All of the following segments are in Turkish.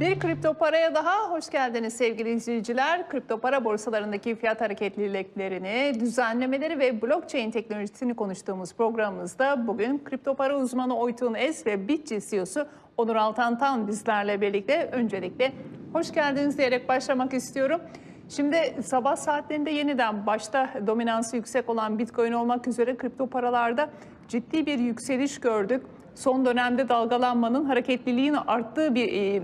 Bir kripto paraya daha hoş geldiniz sevgili izleyiciler. Kripto para borsalarındaki fiyat hareketliliklerini, düzenlemeleri ve blockchain teknolojisini konuştuğumuz programımızda bugün kripto para uzmanı Oytun Es ve Bitci CEO'su Onur Altantan bizlerle birlikte. Öncelikle hoş geldiniz diyerek başlamak istiyorum. Şimdi sabah saatlerinde yeniden başta dominansı yüksek olan Bitcoin olmak üzere kripto paralarda ciddi bir yükseliş gördük. Son dönemde dalgalanmanın hareketliliğin arttığı bir e,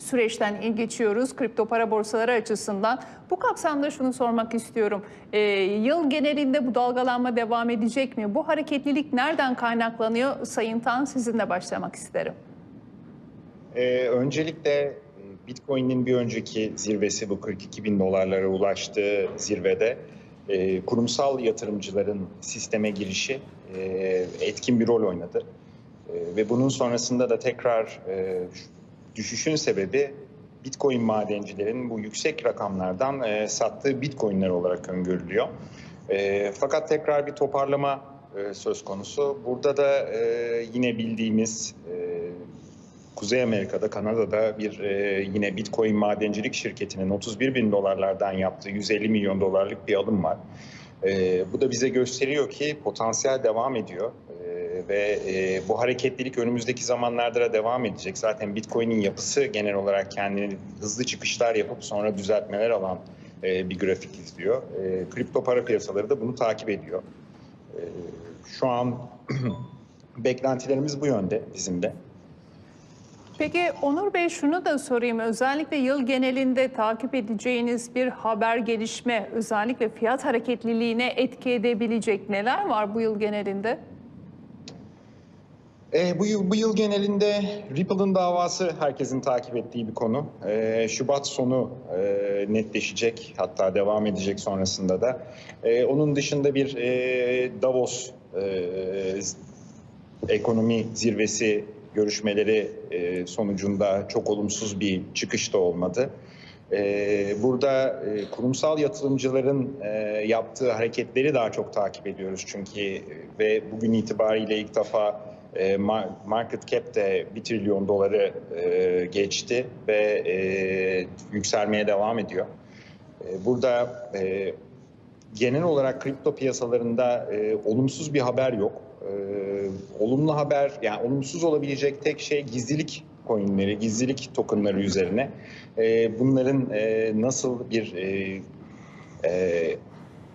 süreçten geçiyoruz kripto para borsaları açısından. Bu kapsamda şunu sormak istiyorum. Ee, yıl genelinde bu dalgalanma devam edecek mi? Bu hareketlilik nereden kaynaklanıyor? Sayın Tan sizinle başlamak isterim. Ee, öncelikle e, Bitcoin'in bir önceki zirvesi bu 42 bin dolarlara ulaştığı zirvede e, kurumsal yatırımcıların sisteme girişi e, etkin bir rol oynadı. E, ve bunun sonrasında da tekrar e, düşüşün sebebi Bitcoin madencilerin bu yüksek rakamlardan e, sattığı Bitcoin'ler olarak öngörülüyor. E, fakat tekrar bir toparlama e, söz konusu. Burada da e, yine bildiğimiz e, Kuzey Amerika'da, Kanada'da bir e, yine Bitcoin madencilik şirketinin 31 bin dolarlardan yaptığı 150 milyon dolarlık bir alım var. E, bu da bize gösteriyor ki potansiyel devam ediyor ve e, bu hareketlilik önümüzdeki zamanlarda da devam edecek. Zaten Bitcoin'in yapısı genel olarak kendini hızlı çıkışlar yapıp sonra düzeltmeler alan e, bir grafik izliyor. E, kripto para piyasaları da bunu takip ediyor. E, şu an beklentilerimiz bu yönde bizim de. Peki Onur Bey şunu da sorayım. Özellikle yıl genelinde takip edeceğiniz bir haber gelişme, özellikle fiyat hareketliliğine etki edebilecek neler var bu yıl genelinde? E, bu, yıl, bu yıl genelinde Ripple'ın davası herkesin takip ettiği bir konu. E, Şubat sonu e, netleşecek hatta devam edecek sonrasında da. E, onun dışında bir e, Davos e, ekonomi zirvesi görüşmeleri e, sonucunda çok olumsuz bir çıkış da olmadı. Burada e, kurumsal yatırımcıların e, yaptığı hareketleri daha çok takip ediyoruz çünkü e, ve bugün itibariyle ilk defa e, market cap de 1 trilyon doları e, geçti ve e, yükselmeye devam ediyor. Burada genel olarak kripto piyasalarında olumsuz bir haber yok. Olumlu haber, yani olumsuz olabilecek tek şey gizlilik coinleri, gizlilik tokenları üzerine. Bunların nasıl bir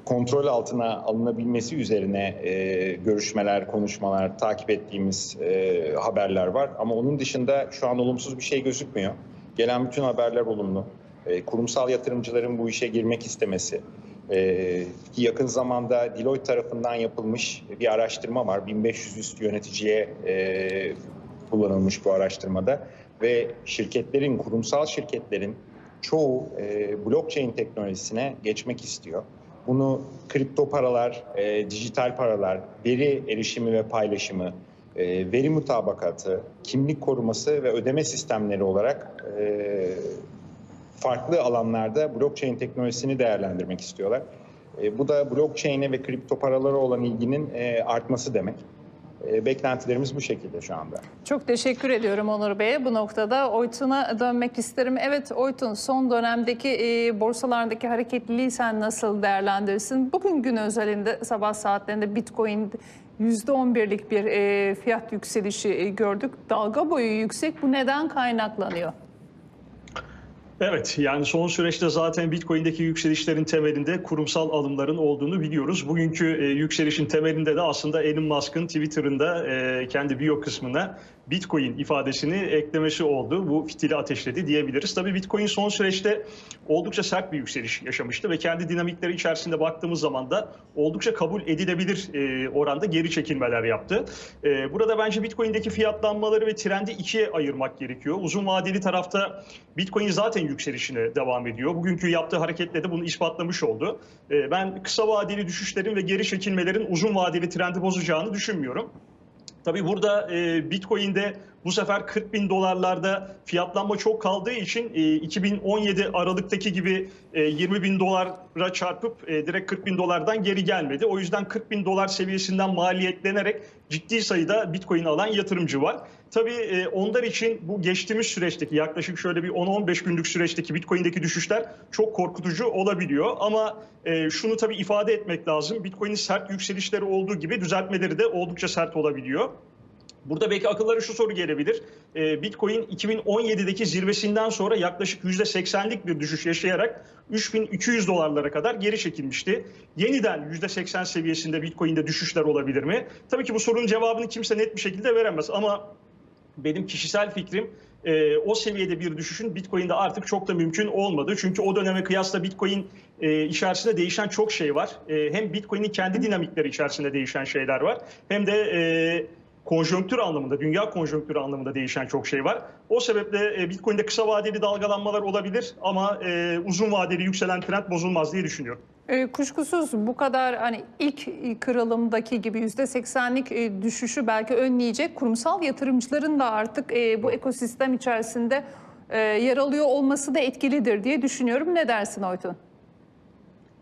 kontrol altına alınabilmesi üzerine e, görüşmeler, konuşmalar, takip ettiğimiz e, haberler var. Ama onun dışında şu an olumsuz bir şey gözükmüyor. Gelen bütün haberler olumlu. E, kurumsal yatırımcıların bu işe girmek istemesi, ee, yakın zamanda Deloitte tarafından yapılmış bir araştırma var. 1500 üst yöneticiye e, kullanılmış bu araştırmada ve şirketlerin, kurumsal şirketlerin çoğu e, blockchain teknolojisine geçmek istiyor. Bunu kripto paralar, e, dijital paralar, veri erişimi ve paylaşımı, e, veri mutabakatı, kimlik koruması ve ödeme sistemleri olarak e, farklı alanlarda blockchain teknolojisini değerlendirmek istiyorlar. E, bu da blockchain'e ve kripto paralara olan ilginin e, artması demek. E, beklentilerimiz bu şekilde şu anda. Çok teşekkür ediyorum Onur Bey'e. Bu noktada Oytun'a dönmek isterim. Evet Oytun son dönemdeki e, borsalardaki hareketliliği sen nasıl değerlendirirsin? Bugün gün özelinde sabah saatlerinde Bitcoin %11'lik bir e, fiyat yükselişi e, gördük. Dalga boyu yüksek. Bu neden kaynaklanıyor? Evet yani son süreçte zaten Bitcoin'deki yükselişlerin temelinde kurumsal alımların olduğunu biliyoruz. Bugünkü e, yükselişin temelinde de aslında Elon Musk'ın Twitter'ında e, kendi bio kısmına Bitcoin ifadesini eklemesi oldu. Bu fitili ateşledi diyebiliriz. Tabii Bitcoin son süreçte oldukça sert bir yükseliş yaşamıştı ve kendi dinamikleri içerisinde baktığımız zaman da oldukça kabul edilebilir e, oranda geri çekilmeler yaptı. E, burada bence Bitcoin'deki fiyatlanmaları ve trendi ikiye ayırmak gerekiyor. Uzun vadeli tarafta Bitcoin zaten yükselişine devam ediyor. Bugünkü yaptığı hareketle de bunu ispatlamış oldu. E, ben kısa vadeli düşüşlerin ve geri çekilmelerin uzun vadeli trendi bozacağını düşünmüyorum. Tabii burada e, Bitcoin'de Bu sefer 40 bin dolarlarda fiyatlanma çok kaldığı için e, 2017 Aralık'taki gibi e, 20 bin dolara çarpıp e, direkt 40 bin dolardan geri gelmedi. O yüzden 40 bin dolar seviyesinden maliyetlenerek ciddi sayıda Bitcoin alan yatırımcı var. Tabii e, onlar için bu geçtiğimiz süreçteki yaklaşık şöyle bir 10-15 günlük süreçteki Bitcoin'deki düşüşler çok korkutucu olabiliyor. Ama e, şunu tabii ifade etmek lazım. Bitcoin'in sert yükselişleri olduğu gibi düzeltmeleri de oldukça sert olabiliyor. Burada belki akıllara şu soru gelebilir. Ee, Bitcoin 2017'deki zirvesinden sonra yaklaşık %80'lik bir düşüş yaşayarak 3200 dolarlara kadar geri çekilmişti. Yeniden %80 seviyesinde Bitcoin'de düşüşler olabilir mi? Tabii ki bu sorunun cevabını kimse net bir şekilde veremez ama benim kişisel fikrim e, o seviyede bir düşüşün Bitcoin'de artık çok da mümkün olmadı. Çünkü o döneme kıyasla Bitcoin e, içerisinde değişen çok şey var. E, hem Bitcoin'in kendi dinamikleri içerisinde değişen şeyler var. Hem de e, konjonktür anlamında, dünya konjonktürü anlamında değişen çok şey var. O sebeple e, Bitcoin'de kısa vadeli dalgalanmalar olabilir ama e, uzun vadeli yükselen trend bozulmaz diye düşünüyorum. E, kuşkusuz bu kadar hani ilk kırılımdaki gibi %80'lik e, düşüşü belki önleyecek kurumsal yatırımcıların da artık e, bu ekosistem içerisinde e, yer alıyor olması da etkilidir diye düşünüyorum. Ne dersin Oytun?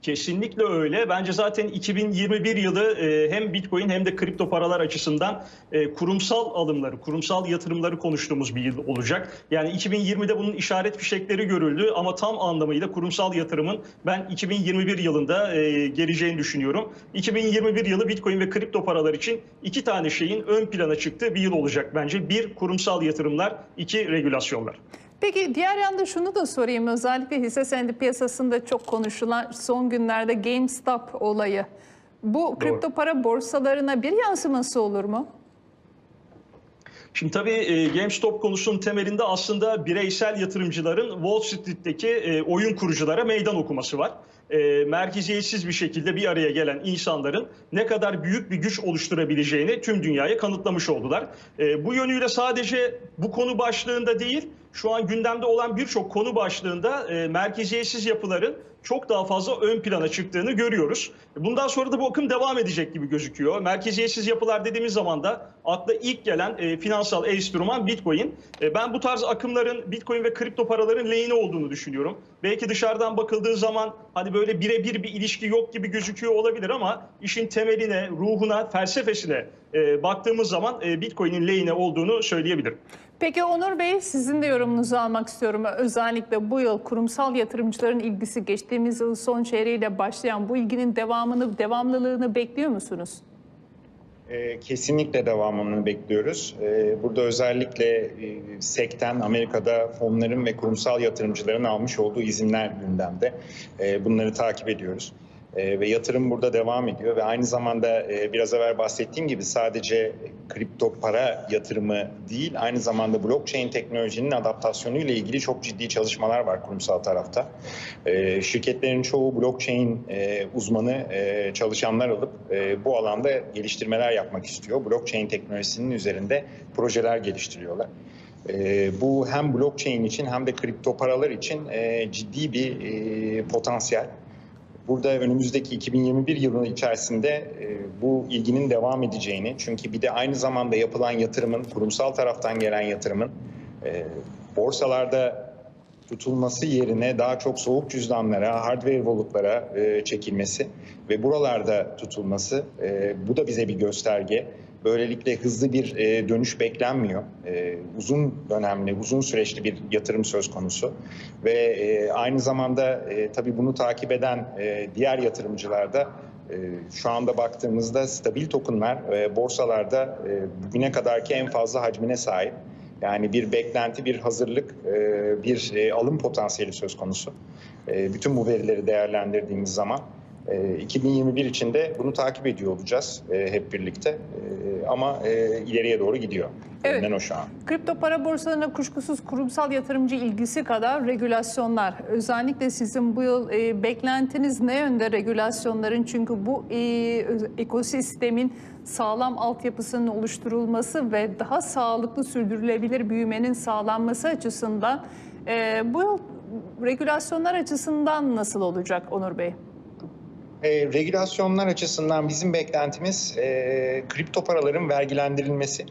Kesinlikle öyle. Bence zaten 2021 yılı e, hem Bitcoin hem de kripto paralar açısından e, kurumsal alımları, kurumsal yatırımları konuştuğumuz bir yıl olacak. Yani 2020'de bunun işaret fişekleri görüldü ama tam anlamıyla kurumsal yatırımın ben 2021 yılında e, geleceğini düşünüyorum. 2021 yılı Bitcoin ve kripto paralar için iki tane şeyin ön plana çıktığı bir yıl olacak bence. Bir, kurumsal yatırımlar, iki, regülasyonlar. Peki diğer yanda şunu da sorayım. Özellikle hisse senedi piyasasında çok konuşulan son günlerde GameStop olayı. Bu kripto para borsalarına bir yansıması olur mu? Şimdi tabii e, GameStop konusunun temelinde aslında bireysel yatırımcıların Wall Street'teki e, oyun kuruculara meydan okuması var. E, merkeziyetsiz bir şekilde bir araya gelen insanların ne kadar büyük bir güç oluşturabileceğini tüm dünyaya kanıtlamış oldular. E, bu yönüyle sadece bu konu başlığında değil, şu an gündemde olan birçok konu başlığında e, merkeziyetsiz yapıların çok daha fazla ön plana çıktığını görüyoruz. Bundan sonra da bu akım devam edecek gibi gözüküyor. Merkeziyetsiz yapılar dediğimiz zaman da akla ilk gelen e, finansal enstrüman Bitcoin. E, ben bu tarz akımların Bitcoin ve kripto paraların lehine olduğunu düşünüyorum. Belki dışarıdan bakıldığı zaman hani böyle birebir bir ilişki yok gibi gözüküyor olabilir ama işin temeline, ruhuna, felsefesine e, baktığımız zaman e, Bitcoin'in lehine olduğunu söyleyebilirim. Peki Onur Bey sizin de yorumunuzu almak istiyorum. Özellikle bu yıl kurumsal yatırımcıların ilgisi geçtiğimiz yıl son çeyreğiyle başlayan bu ilginin devamını, devamlılığını bekliyor musunuz? E, Kesinlikle devamını bekliyoruz. E, Burada özellikle e, SEC'ten Amerika'da fonların ve kurumsal yatırımcıların almış olduğu izinler gündemde. E, Bunları takip ediyoruz. E, Ve yatırım burada devam ediyor ve aynı zamanda e, biraz evvel bahsettiğim gibi sadece kripto para yatırımı değil, aynı zamanda blockchain teknolojinin adaptasyonu ile ilgili çok ciddi çalışmalar var kurumsal tarafta. E, Şirketlerin çoğu blockchain e, uzmanı e, çalışanlar alıp e, bu alanda geliştirmeler yapmak istiyor. Blockchain teknolojisinin üzerinde projeler geliştiriyorlar. E, bu hem blockchain için hem de kripto paralar için e, ciddi bir e, potansiyel. Burada önümüzdeki 2021 yılı içerisinde e, bu ilginin devam edeceğini, çünkü bir de aynı zamanda yapılan yatırımın, kurumsal taraftan gelen yatırımın e, borsalarda tutulması yerine daha çok soğuk cüzdanlara, hardware wallet'lara e, çekilmesi ve buralarda tutulması, bu da bize bir gösterge. Böylelikle hızlı bir e, dönüş beklenmiyor. E, uzun dönemli, uzun süreçli bir yatırım söz konusu. Ve e, aynı zamanda e, tabii bunu takip eden e, diğer yatırımcılar da e, şu anda baktığımızda stabil tokenlar e, borsalarda e, bugüne kadarki en fazla hacmine sahip. Yani bir beklenti, bir hazırlık, e, bir e, alım potansiyeli söz konusu. E, Bütün bu verileri değerlendirdiğimiz zaman 2021 için de bunu takip ediyor olacağız e, hep birlikte. E, Ama e, ileriye doğru gidiyor. Evet. O şu an. Kripto para borsalarına kuşkusuz kurumsal yatırımcı ilgisi kadar regülasyonlar. Özellikle sizin bu yıl e, beklentiniz ne yönde regülasyonların? Çünkü bu e, ekosistemin sağlam altyapısının oluşturulması ve daha sağlıklı sürdürülebilir büyümenin sağlanması açısından e, bu yıl regülasyonlar açısından nasıl olacak Onur Bey? E, regülasyonlar açısından bizim beklentimiz e, kripto paraların vergilendirilmesi.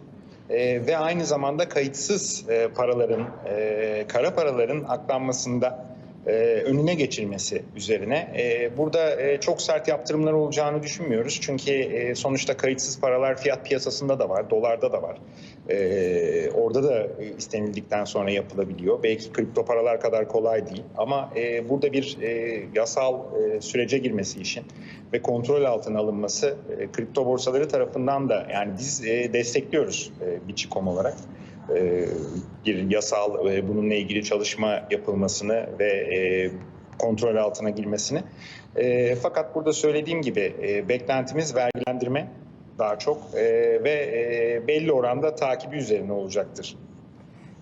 e, ve aynı zamanda kayıtsız e, paraların, e, kara paraların aklanmasında e, önüne geçilmesi üzerine. E, burada e, çok sert yaptırımlar olacağını düşünmüyoruz. Çünkü e, sonuçta kayıtsız paralar fiyat piyasasında da var, dolarda da var. E, orada da istenildikten sonra yapılabiliyor. Belki kripto paralar kadar kolay değil ama e, burada bir e, yasal e, sürece girmesi için ve kontrol altına alınması e, kripto borsaları tarafından da yani biz e, destekliyoruz e, Biçi.com olarak bir yasal e, bununla ilgili çalışma yapılmasını ve e, kontrol altına girmesini. E, fakat burada söylediğim gibi e, beklentimiz vergilendirme daha çok e, ve e, belli oranda takibi üzerine olacaktır.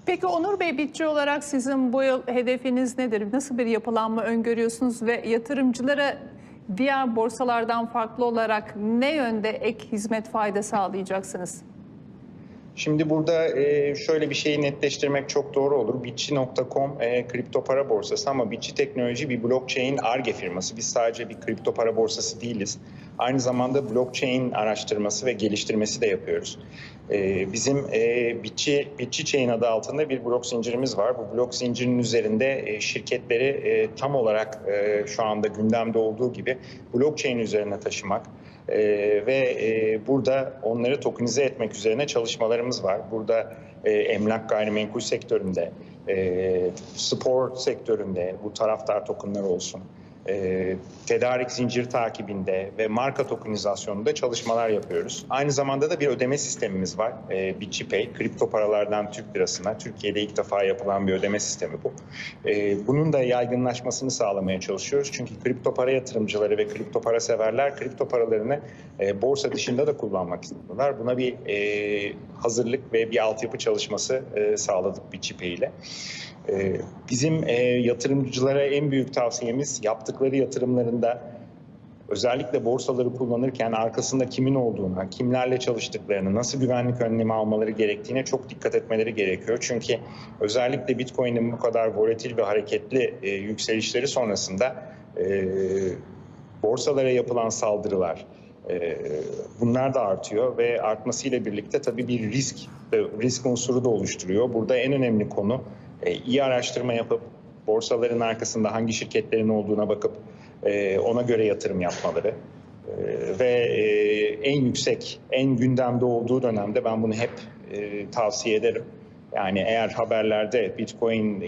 Peki Onur Bey bitçi olarak sizin bu yıl hedefiniz nedir? Nasıl bir yapılanma öngörüyorsunuz ve yatırımcılara diğer borsalardan farklı olarak ne yönde ek hizmet fayda sağlayacaksınız? Şimdi burada e, şöyle bir şeyi netleştirmek çok doğru olur. Bitçi.com e, kripto para borsası ama Bitçi Teknoloji bir blockchain ARGE firması. Biz sadece bir kripto para borsası değiliz. Aynı zamanda blockchain araştırması ve geliştirmesi de yapıyoruz. E, bizim e, Bitçi, Chain adı altında bir blok zincirimiz var. Bu blok zincirinin üzerinde şirketleri tam olarak şu anda gündemde olduğu gibi blockchain üzerine taşımak, ee, ve e, burada onları tokenize etmek üzerine çalışmalarımız var. Burada e, emlak gayrimenkul sektöründe, e, spor sektöründe bu taraftar tokenları olsun, e, tedarik zincir takibinde ve marka tokenizasyonunda çalışmalar yapıyoruz. Aynı zamanda da bir ödeme sistemimiz var. E, BitChipay, kripto paralardan Türk lirasına. Türkiye'de ilk defa yapılan bir ödeme sistemi bu. E, bunun da yaygınlaşmasını sağlamaya çalışıyoruz. Çünkü kripto para yatırımcıları ve kripto para severler kripto paralarını e, borsa dışında da kullanmak istiyorlar. Buna bir e, hazırlık ve bir altyapı çalışması e, sağladık BitChipay ile. Ee, Bizim e, yatırımcılara en büyük tavsiyemiz yaptıkları yatırımlarında özellikle borsaları kullanırken arkasında kimin olduğuna, kimlerle çalıştıklarını, nasıl güvenlik önlemi almaları gerektiğine çok dikkat etmeleri gerekiyor. Çünkü özellikle Bitcoin'in bu kadar volatil ve hareketli e, yükselişleri sonrasında e, borsalara yapılan saldırılar, bunlar da artıyor ve artmasıyla birlikte tabii bir risk risk unsuru da oluşturuyor. Burada en önemli konu e, iyi araştırma yapıp borsaların arkasında hangi şirketlerin olduğuna bakıp e, ona göre yatırım yapmaları E, ve e, en yüksek, en gündemde olduğu dönemde ben bunu hep tavsiye ederim. Yani eğer haberlerde Bitcoin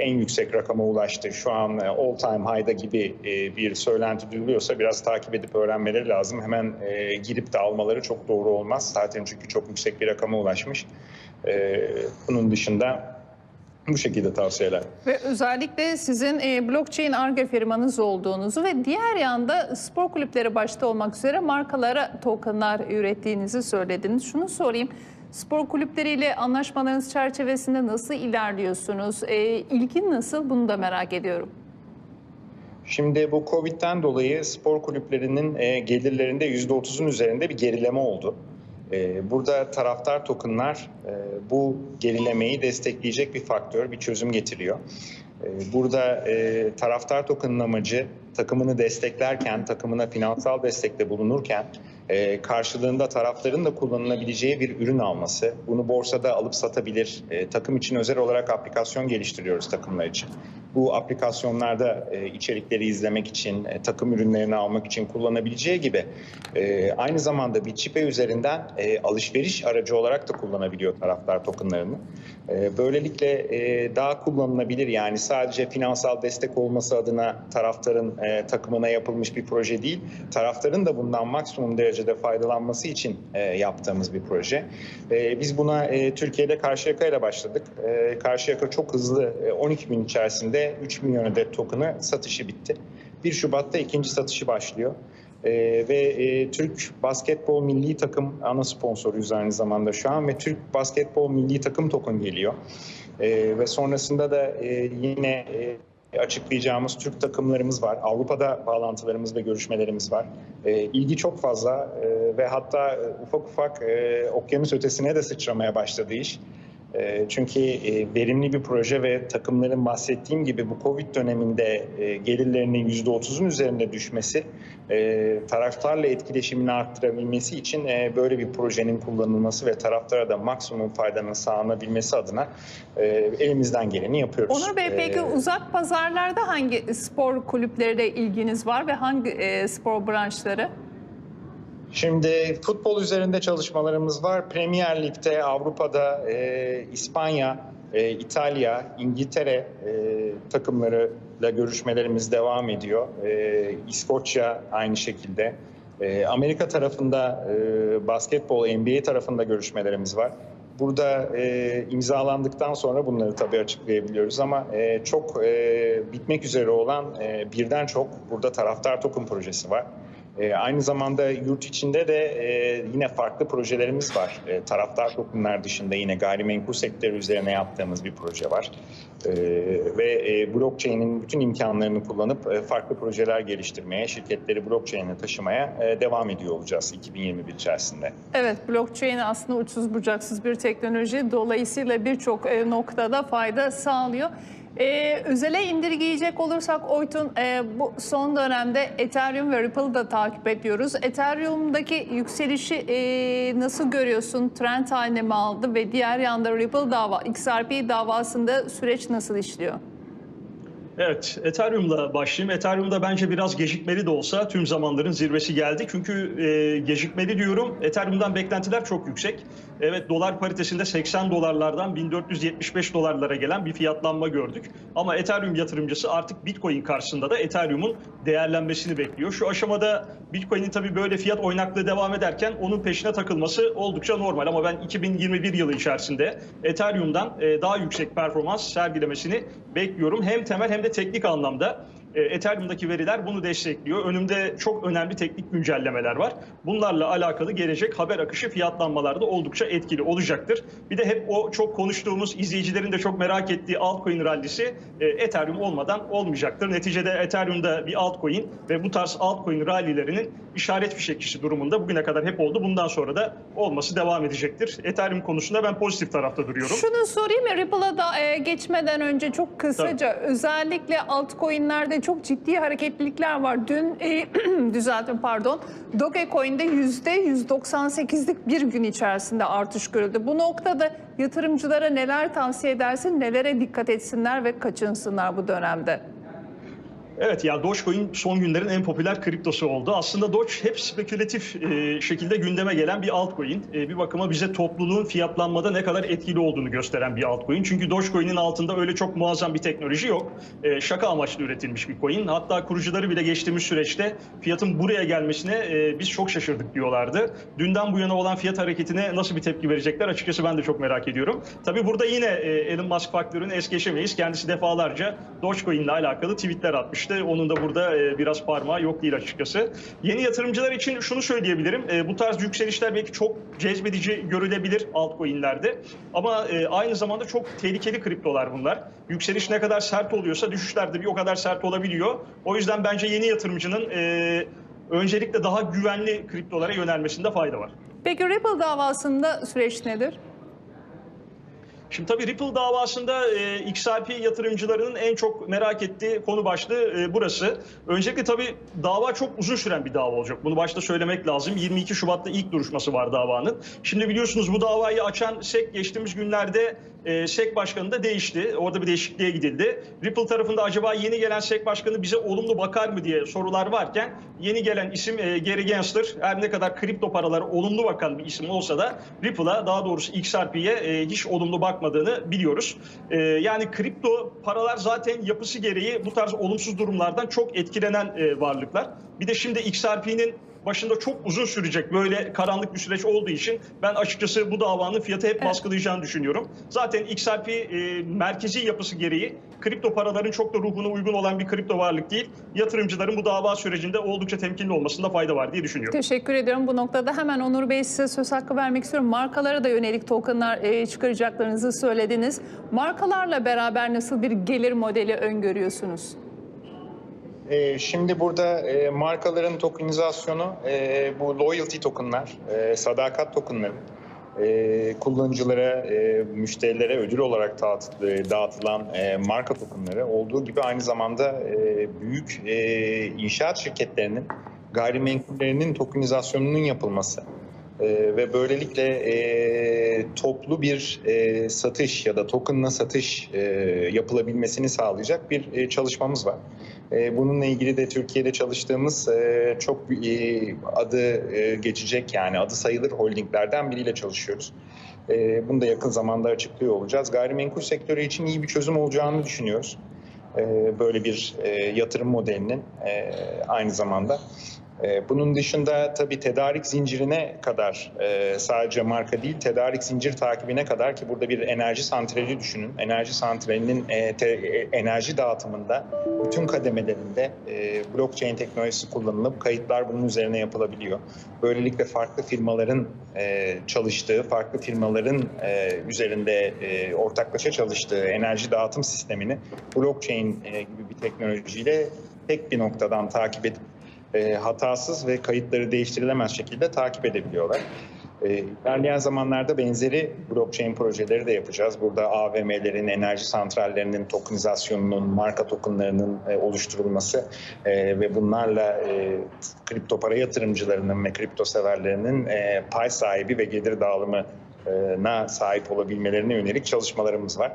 en yüksek rakama ulaştı, şu an all time high'da gibi bir söylenti duyuluyorsa biraz takip edip öğrenmeleri lazım. Hemen girip de almaları çok doğru olmaz. Zaten çünkü çok yüksek bir rakama ulaşmış. Bunun dışında bu şekilde tavsiyeler. Ve özellikle sizin e, blockchain ARGE firmanız olduğunuzu ve diğer yanda spor kulüpleri başta olmak üzere markalara tokenlar ürettiğinizi söylediniz. Şunu sorayım. Spor kulüpleriyle anlaşmalarınız çerçevesinde nasıl ilerliyorsunuz? E, ilgin nasıl? Bunu da merak ediyorum. Şimdi bu Covid'den dolayı spor kulüplerinin e, gelirlerinde %30'un üzerinde bir gerileme oldu. E, burada taraftar tokenlar e, bu gerilemeyi destekleyecek bir faktör, bir çözüm getiriyor. E, Burada e, taraftar tokenın amacı takımını desteklerken, takımına finansal destekte bulunurken e, karşılığında taraftarın da kullanılabileceği bir ürün alması. Bunu borsada alıp satabilir. Takım için özel olarak aplikasyon geliştiriyoruz takımlar için. Bu aplikasyonlarda e, içerikleri izlemek için, e, takım ürünlerini almak için kullanabileceği gibi e, aynı zamanda Bitchipay üzerinden e, alışveriş aracı olarak da kullanabiliyor taraftar tokenlarını. Böylelikle daha kullanılabilir yani sadece finansal destek olması adına taraftarın takımına yapılmış bir proje değil, taraftarın da bundan maksimum derecede faydalanması için yaptığımız bir proje. Biz buna Türkiye'de Karşıyaka ile başladık. E, Karşıyaka çok hızlı e, 12 gün içerisinde 3 milyon adet token'ı satışı bitti. 1 Şubat'ta ikinci satışı başlıyor. Ee, ve e, Türk basketbol milli takım ana sponsoruyuz aynı zamanda şu an ve Türk basketbol milli takım token geliyor. Ee, ve sonrasında da e, yine e, açıklayacağımız Türk takımlarımız var. Avrupa'da bağlantılarımız ve görüşmelerimiz var. E, ilgi çok fazla e, ve hatta e, ufak ufak e, okyanus ötesine de sıçramaya başladı iş. E, çünkü e, verimli bir proje ve takımların bahsettiğim gibi bu Covid döneminde e, gelirlerinin %30'un üzerinde düşmesi e, taraftarla etkileşimini arttırabilmesi için böyle bir projenin kullanılması ve taraftara da maksimum faydanın sağlanabilmesi adına elimizden geleni yapıyoruz. Onur Bey peki E, uzak pazarlarda hangi spor kulüpleriyle ilginiz var ve hangi spor branşları? Şimdi futbol üzerinde çalışmalarımız var. Premier Lig'de, Avrupa'da, e, İspanya, e, İtalya, İngiltere e, takımlarıyla görüşmelerimiz devam ediyor. E, İskoçya aynı şekilde. E, Amerika tarafında e, basketbol, NBA tarafında görüşmelerimiz var. Burada e, imzalandıktan sonra bunları tabii açıklayabiliyoruz ama e, çok e, bitmek üzere olan e, birden çok burada taraftar token projesi var. E, aynı zamanda yurt içinde de e, yine farklı projelerimiz var. E, taraftar toplumlar dışında yine gayrimenkul sektörü üzerine yaptığımız bir proje var. E, ve e, blockchain'in bütün imkanlarını kullanıp e, farklı projeler geliştirmeye, şirketleri blockchain'e taşımaya e, devam ediyor olacağız 2021 içerisinde. Evet, blockchain aslında uçsuz bucaksız bir teknoloji. Dolayısıyla birçok e, noktada fayda sağlıyor. Ee, özele indirgeyecek olursak Oytun e, bu son dönemde Ethereum ve Ripple'ı da takip ediyoruz. Ethereum'daki yükselişi e, nasıl görüyorsun? Trend haline mi aldı ve diğer yanda Ripple dava, XRP davasında süreç nasıl işliyor? Evet, Ethereum'la başlayayım. Ethereum'da bence biraz gecikmeli de olsa tüm zamanların zirvesi geldi. Çünkü e, gecikmeli diyorum. Ethereum'dan beklentiler çok yüksek. Evet, dolar paritesinde 80 dolarlardan 1475 dolarlara gelen bir fiyatlanma gördük. Ama Ethereum yatırımcısı artık Bitcoin karşısında da Ethereum'un değerlenmesini bekliyor. Şu aşamada Bitcoin'in tabii böyle fiyat oynaklığı devam ederken onun peşine takılması oldukça normal. Ama ben 2021 yılı içerisinde Ethereum'dan e, daha yüksek performans sergilemesini bekliyorum. Hem temel hem de teknik anlamda Ethereum'daki veriler bunu destekliyor. Önümde çok önemli teknik güncellemeler var. Bunlarla alakalı gelecek haber akışı fiyatlanmalarda oldukça etkili olacaktır. Bir de hep o çok konuştuğumuz izleyicilerin de çok merak ettiği altcoin rallisi e, Ethereum olmadan olmayacaktır. Neticede Ethereum'da bir altcoin ve bu tarz altcoin rallilerinin işaret fişekçisi durumunda bugüne kadar hep oldu. Bundan sonra da olması devam edecektir. Ethereum konusunda ben pozitif tarafta duruyorum. Şunu sorayım mı Ripple'a da e, geçmeden önce çok kısaca özellikle altcoin'lerde çok ciddi hareketlilikler var. Dün e, düzeltin pardon Dogecoin'de yüzde 198'lik bir gün içerisinde artış görüldü. Bu noktada yatırımcılara neler tavsiye edersin, nelere dikkat etsinler ve kaçınsınlar bu dönemde? Evet ya Dogecoin son günlerin en popüler kriptosu oldu. Aslında Doge hep spekülatif e, şekilde gündeme gelen bir altcoin. E, bir bakıma bize topluluğun fiyatlanmada ne kadar etkili olduğunu gösteren bir altcoin. Çünkü Dogecoin'in altında öyle çok muazzam bir teknoloji yok. E, şaka amaçlı üretilmiş bir coin. Hatta kurucuları bile geçtiğimiz süreçte fiyatın buraya gelmesine e, biz çok şaşırdık diyorlardı. Dünden bu yana olan fiyat hareketine nasıl bir tepki verecekler açıkçası ben de çok merak ediyorum. Tabii burada yine e, Elon Musk faktörünü es geçemeyiz. Kendisi defalarca Dogecoin ile alakalı tweetler atmıştı. Onun da burada e, biraz parmağı yok değil açıkçası. Yeni yatırımcılar için şunu söyleyebilirim. E, bu tarz yükselişler belki çok cezbedici görülebilir altcoin'lerde. Ama e, aynı zamanda çok tehlikeli kriptolar bunlar. Yükseliş ne kadar sert oluyorsa düşüşler de bir o kadar sert olabiliyor. O yüzden bence yeni yatırımcının öncelikle daha güvenli kriptolara yönelmesinde fayda var. Peki Ripple davasında süreç nedir? Şimdi tabii Ripple davasında e, XRP yatırımcılarının en çok merak ettiği konu başlığı e, burası. Öncelikle tabii dava çok uzun süren bir dava olacak. Bunu başta söylemek lazım. 22 Şubat'ta ilk duruşması var davanın. Şimdi biliyorsunuz bu davayı açan SEC geçtiğimiz günlerde e, SEC başkanı da değişti. Orada bir değişikliğe gidildi. Ripple tarafında acaba yeni gelen SEC başkanı bize olumlu bakar mı diye sorular varken yeni gelen isim e, Gary Gensler. Her ne kadar kripto paralara olumlu bakan bir isim olsa da Ripple'a daha doğrusu XRP'ye e, hiç olumlu bakmadığını biliyoruz. E, yani kripto paralar zaten yapısı gereği bu tarz olumsuz durumlardan çok etkilenen e, varlıklar. Bir de şimdi XRP'nin başında çok uzun sürecek böyle karanlık bir süreç olduğu için ben açıkçası bu davanın fiyatı hep baskılayacağını düşünüyorum. Zaten XRP e, merkezi yapısı gereği kripto paraların çok da ruhuna uygun olan bir kripto varlık değil. Yatırımcıların bu dava sürecinde oldukça temkinli olmasında fayda var diye düşünüyorum. Teşekkür ediyorum. Bu noktada hemen Onur Bey size söz hakkı vermek istiyorum. Markalara da yönelik tokenlar e, çıkaracaklarınızı söylediniz. Markalarla beraber nasıl bir gelir modeli öngörüyorsunuz? Ee, Şimdi burada e, markaların tokenizasyonu, e, bu loyalty tokenlar, e, sadakat tokenları kullanıcılara, müşterilere ödül olarak dağıt- dağıtılan marka tokenları olduğu gibi aynı zamanda büyük inşaat şirketlerinin gayrimenkullerinin tokenizasyonunun yapılması ve böylelikle toplu bir satış ya da tokenla satış yapılabilmesini sağlayacak bir çalışmamız var. E, bununla ilgili de Türkiye'de çalıştığımız e, çok e, adı geçecek yani adı sayılır holdinglerden biriyle çalışıyoruz. Bunu da yakın zamanda açıklıyor olacağız. Gayrimenkul sektörü için iyi bir çözüm olacağını düşünüyoruz. Böyle bir yatırım modelinin aynı zamanda. E, Bunun dışında tabii tedarik zincirine kadar e, sadece marka değil tedarik zincir takibine kadar ki burada bir enerji santrali düşünün. Enerji santralinin e, e, enerji dağıtımında bütün kademelerinde blockchain teknolojisi kullanılıp kayıtlar bunun üzerine yapılabiliyor. Böylelikle farklı firmaların çalıştığı, farklı firmaların üzerinde ortaklaşa çalıştığı enerji dağıtım sistemini blockchain gibi bir teknolojiyle tek bir noktadan takip edip e, hatasız ve kayıtları değiştirilemez şekilde takip edebiliyorlar. E, ilerleyen zamanlarda benzeri blockchain projeleri de yapacağız. Burada AVM'lerin, enerji santrallerinin tokenizasyonunun, marka tokenlarının e, oluşturulması e, ve bunlarla e, kripto para yatırımcılarının ve kripto severlerinin e, pay sahibi ve gelir dağılımına sahip olabilmelerine yönelik çalışmalarımız var.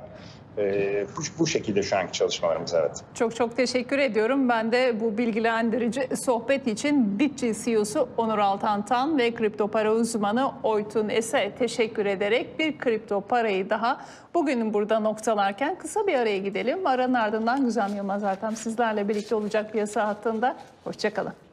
E, bu, bu şekilde şu anki çalışmalarımız evet. Çok çok teşekkür ediyorum. Ben de bu bilgilendirici sohbet için Bitçi CEO'su Onur Altantan ve kripto para uzmanı Oytun Es'e teşekkür ederek bir kripto parayı daha bugün burada noktalarken kısa bir araya gidelim. Aranın ardından Güzem Yılmaz zaten sizlerle birlikte olacak piyasa hattında. Hoşçakalın.